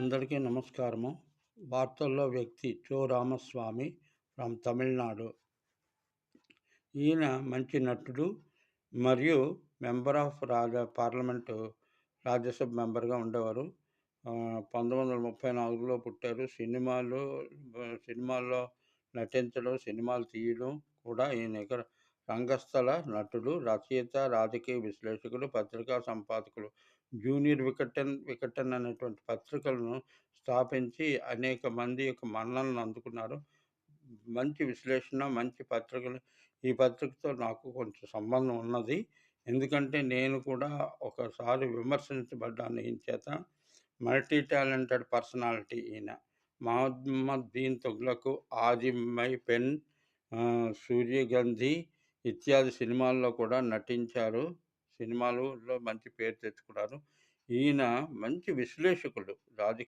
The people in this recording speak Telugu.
అందరికీ నమస్కారము. వార్తల్లో వ్యక్తి చో. రామస్వామి ఫ్రమ్ తమిళనాడు. ఈయన మంచి నటుడు మరియు member of Rajya parliament Rajya Sabha మెంబర్గా ఉండేవారు. పంతొమ్మిది వందల ముప్పై నాలుగులో పుట్టారు. సినిమాలు సినిమాల్లో నటించడం సినిమాలు తీయడం కూడా ఈయన ఇక్కడ రంగస్థల నటుడు రచయిత రాజకీయ విశ్లేషకుడు పత్రికా సంపాదకులు. జూనియర్ వికటన్ వికటన్ అనేటువంటి పత్రికలను స్థాపించి అనేక మంది యొక్క మన్నలను అందుకున్నారు. మంచి విశ్లేషణ మంచి పత్రికలు. ఈ పత్రికతో నాకు కొంచెం సంబంధం ఉన్నది. ఎందుకంటే నేను కూడా ఒకసారి విమర్శించబడ్డాను ఈయన చేత. మల్టీ టాలెంటెడ్ పర్సనాలిటీ ఈయన. మహమ్మద్ దీన్ తుగ్లకు ఆదిమై పెన్ సూర్యగంధి ఇత్యాది సినిమాల్లో కూడా నటించారు. సినిమాలలో మంచి పేరు తెచ్చుకున్నారు. ఈయన మంచి విశ్లేషకుడు రాజకీయ